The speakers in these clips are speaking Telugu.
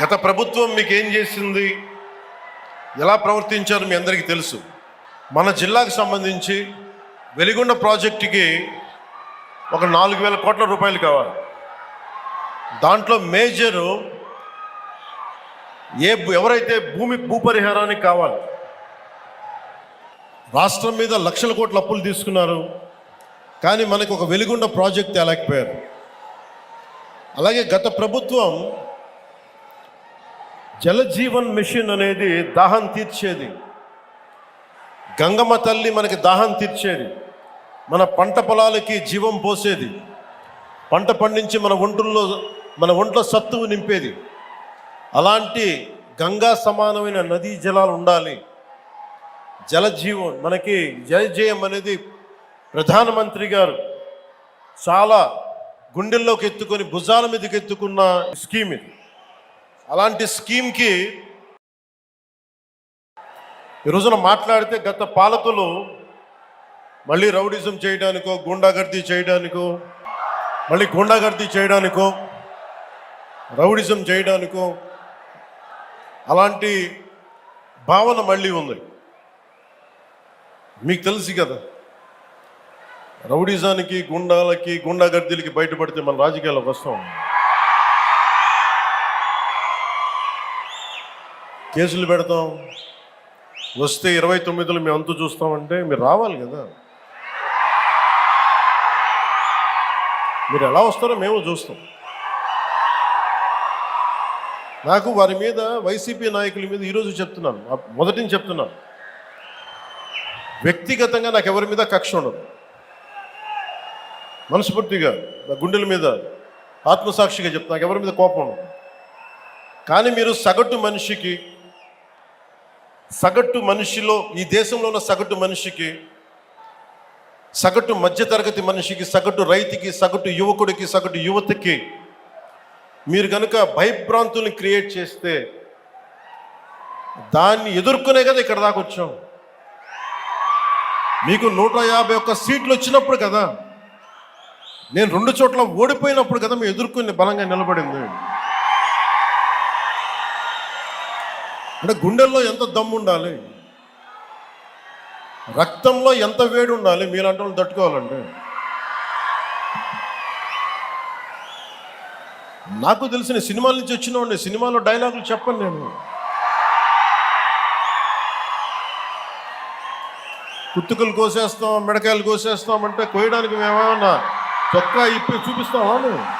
గత ప్రభుత్వం మీకు ఏం చేసింది? ఎలా ప్రవర్తించారు మీ అందరికీ తెలుసు. మన జిల్లాకు సంబంధించి వెలిగొండ ప్రాజెక్టుకి ఒక నాలుగు వేల కోట్ల రూపాయలు కావాలి. దాంట్లో మేజరు ఏ ఎవరైతే భూమి భూపరిహారానికి కావాలి రాష్ట్రం మీద లక్షల కోట్ల అప్పులు తీసుకున్నారు కానీ మనకు ఒక వెలుగుండ ప్రాజెక్ట్ తేలేకపోయారు. అలాగే గత ప్రభుత్వం జలజీవన్ మిషన్ అనేది దాహం తీర్చేది. గంగమ్మ తల్లి మనకి దాహం తీర్చేది. మన పంట పొలాలకి జీవం పోసేది. పంట పండించి మన ఒంట్లో మన ఒంట్లో సత్తువు నింపేది. అలాంటి గంగా సమానమైన నదీ జలాలు ఉండాలి. జలజీవం మనకి జయజయం అనేది ప్రధానమంత్రి గారు చాలా గుండెల్లోకి ఎత్తుకొని భుజాల మీదకి ఎత్తుకున్న స్కీమ్ ఇది. అలాంటి స్కీమ్కి ఈ రోజున మాట్లాడితే గత పాలకులు మళ్ళీ రౌడిజం చేయడానికో గుండాగర్దీ చేయడానికో మళ్ళీ గుండాగర్దీ చేయడానికో రౌడిజం చేయడానికో అలాంటి భావన మళ్ళీ ఉంది. మీకు తెలుసు కదా రౌడిజానికి గుండాలకి గుండాగర్దీలకి బయటపడితే మన రాజకీయాల్లోకి వస్తాం. కేసులు పెడతాం. వస్తే ఇరవై తొమ్మిదిలో మేము అంతు చూస్తామంటే మీరు రావాలి కదా. మీరు ఎలా వస్తారో మేము చూస్తాం. నాకు వారి మీద వైసీపీ నాయకుల మీద ఈరోజు చెప్తున్నాను. మొదటిని చెప్తున్నాను. వ్యక్తిగతంగా నాకు ఎవరి మీద కక్ష ఉండదు. మనస్ఫూర్తిగా నా గుండెల మీద ఆత్మసాక్షిగా చెప్తాను నాకు ఎవరి మీద కోపం ఉండదు. కానీ మీరు సగటు మనిషికి సగటు మనిషిలో ఈ దేశంలో ఉన్న సగటు మనిషికి సగటు మధ్యతరగతి మనిషికి సగటు రైతుకి సగటు యువకుడికి సగటు యువతకి మీరు కనుక భయభ్రాంతుల్ని క్రియేట్ చేస్తే దాన్ని ఎదుర్కొనే కదా ఇక్కడ దాకా వచ్చాం. మీకు నూట యాభై ఒక్క సీట్లు వచ్చినప్పుడు కదా నేను రెండు చోట్ల ఓడిపోయినప్పుడు కదా మేము ఎదుర్కొని బలంగా నిలబడింది. అంటే గుండెల్లో ఎంత దమ్ము ఉండాలి? రక్తంలో ఎంత వేడి ఉండాలి? మీలాంటి వాళ్ళు తట్టుకోవాలంటే. నాకు తెలిసిన సినిమాల నుంచి వచ్చిన వాడిని సినిమాలో డైలాగులు చెప్పను నేను. కుత్తుకలు కోసేస్తాం మిడకాయలు కోసేస్తాం అంటే కోయడానికి మేమేమన్నా చొక్కా ఇప్పి చూపిస్తామా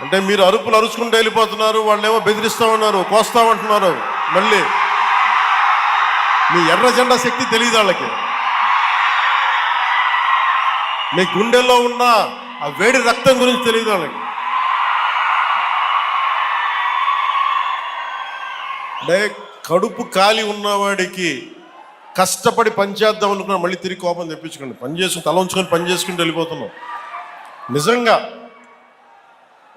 అంటే మీరు అరుపులు అరుచుకుంటూ వెళ్ళిపోతున్నారు వాళ్ళేమో బెదిరిస్తామన్నారు కోస్తామంటున్నారు మళ్ళీ మీ ఎర్ర జెండా శక్తి తెలియదు వాళ్ళకి. మీ గుండెల్లో ఉన్న ఆ వేడి రక్తం గురించి తెలియదు వాళ్ళకి. అంటే కడుపు కాలి ఉన్నవాడికి కష్టపడి పనిచేద్దాం అనుకున్నా మళ్ళీ తిరిగి కోపం తెప్పించుకోండి. పని చేసుకుని తల ఉంచుకొని పని చేసుకుంటూ వెళ్ళిపోతున్నాం. నిజంగా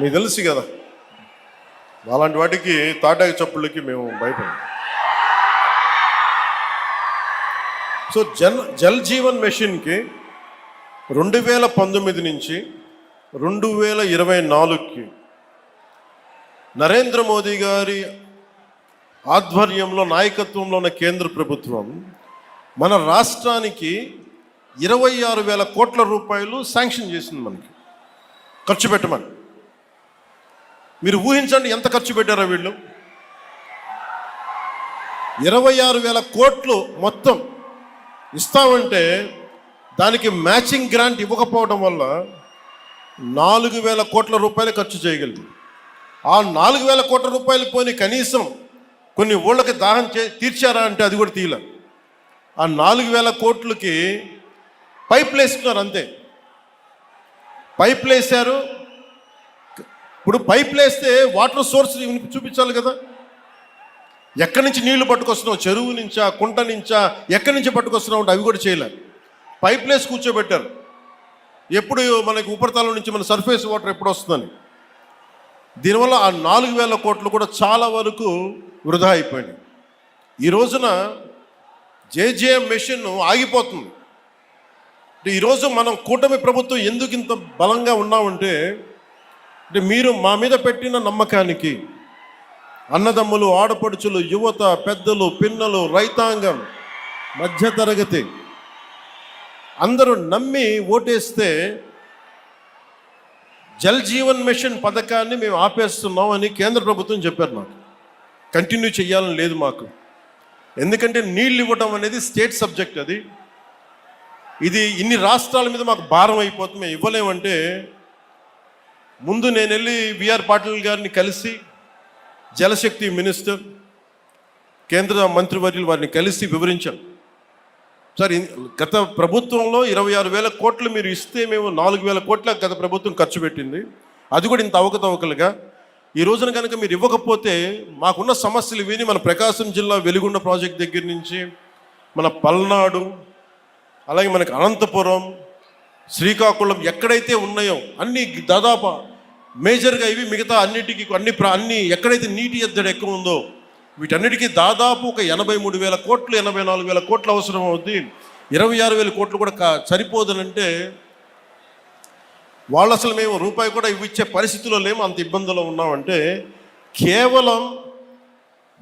మీకు తెలుసు కదా అలాంటి వాటికి తాటాకి చప్పుళ్ళకి మేము భయపడం సో జన్ జల్ జీవన్ మెషిన్కి రెండు వేల పంతొమ్మిది నుంచి రెండు వేల ఇరవై నాలుగుకి నరేంద్ర మోదీ గారి ఆధ్వర్యంలో నాయకత్వంలో ఉన్న కేంద్ర ప్రభుత్వం మన రాష్ట్రానికి ఇరవై ఆరు వేల కోట్ల రూపాయలు శాంక్షన్ చేసింది మనకి. ఖర్చు పెట్టమని. మీరు ఊహించండి ఎంత ఖర్చు పెట్టారో వీళ్ళు? ఇరవై ఆరు వేల కోట్లు మొత్తం ఇస్తామంటే దానికి మ్యాచింగ్ గ్రాంట్ ఇవ్వకపోవడం వల్ల నాలుగు వేల కోట్ల రూపాయలు ఖర్చు చేయగలిగింది ఆ నాలుగు వేల కోట్ల రూపాయలు పోని కనీసం కొన్ని ఊళ్ళకి దాహం చే తీర్చారా అంటే అది కూడా తీయలే ఆ నాలుగు వేల కోట్లకి పైప్లు వేసుకున్నారు అంతే. పైప్లు వేశారు ఇప్పుడు పైప్లేస్తే వేస్తే వాటర్ సోర్స్ చూపించాలి కదా. ఎక్కడి నుంచి నీళ్ళు పట్టుకొస్తున్నావు? చెరువు నుంచా కుంట నుంచా ఎక్కడి నుంచి పట్టుకొస్తున్నావు అంటే అవి కూడా చేయలే. పైప్ లేసి కూర్చోబెట్టారు. ఎప్పుడు మనకి ఉపరితలం నుంచి మన సర్ఫేస్ వాటర్ ఎప్పుడు వస్తుందని. దీనివల్ల ఆ నాలుగు వేల కోట్లు కూడా చాలా వరకు వృధా అయిపోయింది ఈ రోజున జేజేఎం మెషిన్ ఆగిపోతుంది. ఈరోజు మనం కూటమి ప్రభుత్వం ఎందుకు ఇంత బలంగా ఉన్నామంటే అంటే మీరు మా మీద పెట్టిన నమ్మకానికి అన్నదమ్ములు ఆడపడుచులు యువత పెద్దలు పిన్నలు రైతాంగం మధ్యతరగతి అందరూ నమ్మి ఓటేస్తే జల్ జీవన్ మిషన్ పథకాన్ని మేము ఆపేస్తున్నాం అని కేంద్ర ప్రభుత్వం చెప్పారు నాకు కంటిన్యూ చేయాలని లేదు మాకు. ఎందుకంటే నీళ్ళు ఇవ్వడం అనేది స్టేట్ సబ్జెక్ట్ అది. ఇది ఇన్ని రాష్ట్రాల మీద మాకు భారం అయిపోతుంది. మేము ఇవ్వలేమంటే ముందు నేను వెళ్ళి విఆర్ పాటిల్ గారిని కలిసి జలశక్తి మినిస్టర్ కేంద్ర మంత్రివర్యులు వారిని కలిసి వివరించాం. సార్ గత ప్రభుత్వంలో ఇరవై ఆరు వేల కోట్లు మీరు ఇస్తే మేము నాలుగు వేల కోట్ల గత ప్రభుత్వం ఖర్చు పెట్టింది. అది కూడా ఇంత అవకతవకలుగా. ఈ రోజున కనుక మీరు ఇవ్వకపోతే మాకున్న సమస్యలు విని మన ప్రకాశం జిల్లా వెలుగొండ ప్రాజెక్ట్ దగ్గర నుంచి మన పల్నాడు అలాగే మనకి అనంతపురం శ్రీకాకుళం ఎక్కడైతే ఉన్నాయో అన్ని దాదాపు మేజర్గా ఇవి మిగతా అన్నిటికీ అన్ని అన్ని ఎక్కడైతే నీటి ఎద్దడి ఎక్కువ ఉందో వీటన్నిటికీ దాదాపు ఒక ఎనభై మూడు వేల కోట్లు ఎనభై నాలుగు వేల కోట్లు అవసరం అవుద్ది. ఇరవై ఆరు వేల కోట్లు కూడా సరిపోదనంటే వాళ్ళు అసలు మేము రూపాయి కూడా ఇవ్విచ్చే పరిస్థితిలో లేము అంత ఇబ్బందుల్లో ఉన్నామంటే కేవలం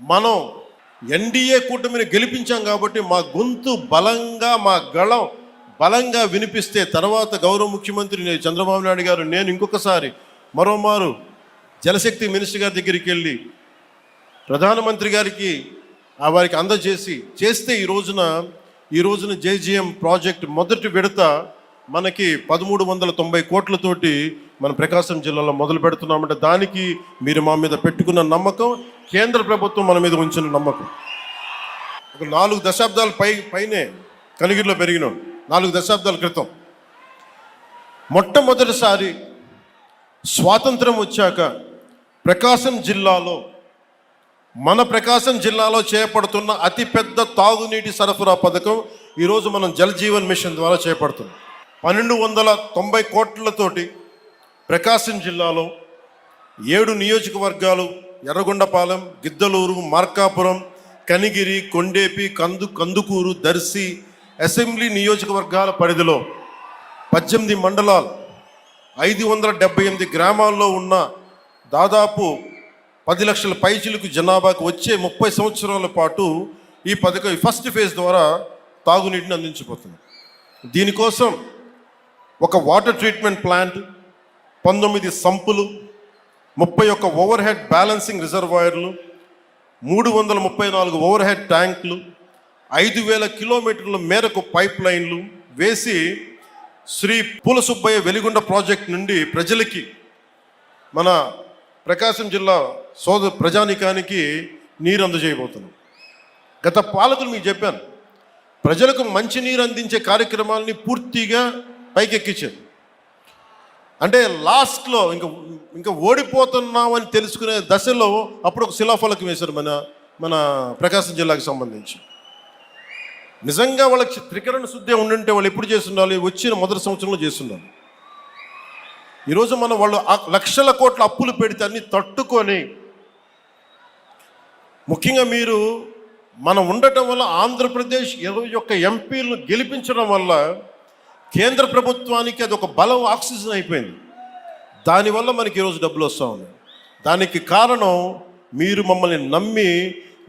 మనం ఎన్డీఏ కూటమిని గెలిపించాం కాబట్టి మా గొంతు బలంగా మా గళం బలంగా వినిపిస్తే తర్వాత గౌరవ ముఖ్యమంత్రి చంద్రబాబు నాయుడు గారు నేను ఇంకొకసారి మరోమారు జలశక్తి మినిస్టర్ గారి దగ్గరికి వెళ్ళి ప్రధానమంత్రి గారికి ఆ వారికి అందజేసి చేస్తే ఈ రోజున ఈ రోజున జేజీఎం ప్రాజెక్ట్ మొదటి విడత మనకి పదమూడు వందల తొంభై కోట్లతోటి మన ప్రకాశం జిల్లాలో మొదలు పెడుతున్నామంటే దానికి మీరు మా మీద పెట్టుకున్న నమ్మకం కేంద్ర ప్రభుత్వం మన మీద ఉంచిన నమ్మకం. ఒక నాలుగు దశాబ్దాల పై పైనే కనిగిరిలో పెరిగినాం. నాలుగు దశాబ్దాల క్రితం. మొట్టమొదటిసారి స్వాతంత్రం వచ్చాక ప్రకాశం జిల్లాలో మన ప్రకాశం జిల్లాలో చేపడుతున్న అతిపెద్ద తాగునీటి సరఫరా పథకం ఈరోజు మనం జలజీవన్ మిషన్ ద్వారా చేపడుతున్నాం. పన్నెండు వందల తొంభై కోట్లతోటి ప్రకాశం జిల్లాలో ఏడు నియోజకవర్గాలు ఎర్రగొండపాలెం గిద్దలూరు మార్కాపురం కనిగిరి కొండేపి కందు కందుకూరు దర్శి అసెంబ్లీ నియోజకవర్గాల పరిధిలో పద్దెనిమిది మండలాలు ఐదు వందల డెబ్బై ఎనిమిది గ్రామాల్లో ఉన్న దాదాపు పది లక్షల పైచిలకు జనాభాకు వచ్చే ముప్పై సంవత్సరాల పాటు ఈ పథకం ఫస్ట్ ఫేజ్ ద్వారా తాగునీటిని అందించబోతుంది దీనికోసం ఒక వాటర్ ట్రీట్మెంట్ ప్లాంట్ పంతొమ్మిది సంపులు ముప్పై ఒక్క ఓవర్ హెడ్ బ్యాలెన్సింగ్ రిజర్వాయర్లు మూడు వందల ముప్పై నాలుగు ఓవర్ హెడ్ ట్యాంకులు ఐదు వేల కిలోమీటర్ల మేరకు పైప్ లైన్లు వేసి శ్రీ పూల సుబ్బయ్య వెలిగొండ ప్రాజెక్ట్ నుండి ప్రజలకి మన ప్రకాశం జిల్లా సోద ప్రజానికానికి నీరు అందజేయబోతున్నాం. గత పాలకులు మీకు చెప్పాను ప్రజలకు మంచి నీరు అందించే కార్యక్రమాలని పూర్తిగా పైకెక్కించారు. అంటే లాస్ట్లో ఇంకా ఇంకా ఓడిపోతున్నామని తెలుసుకునే దశలో అప్పుడు ఒక శిలాఫలకం వేశారు మన మన ప్రకాశం జిల్లాకు సంబంధించి. నిజంగా వాళ్ళకి త్రికరణ శుద్ధి ఉండుంటే వాళ్ళు ఎప్పుడు చేస్తుండాలి? వచ్చిన మొదటి సంవత్సరంలో చేస్తుండాలి. ఈరోజు మనం వాళ్ళు లక్షల కోట్ల అప్పులు పెడితే అన్ని తట్టుకొని ముఖ్యంగా మీరు మనం ఉండటం వల్ల ఆంధ్రప్రదేశ్ ఇరవై ఒక్క ఎంపీలను గెలిపించడం వల్ల కేంద్ర ప్రభుత్వానికి అది ఒక బలం ఆక్సిజన్ అయిపోయింది. దానివల్ల మనకి ఈరోజు డబ్బులు వస్తూ ఉన్నాయి. దానికి కారణం మీరు మమ్మల్ని నమ్మి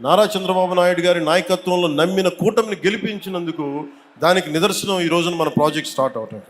నారా చంద్రబాబు నాయుడు గారి నాయకత్వంలో నమ్మిన కూటమిని గెలిపించినందుకు దానికి నిదర్శనం ఈ రోజున మన ప్రాజెక్ట్ స్టార్ట్ అవటం.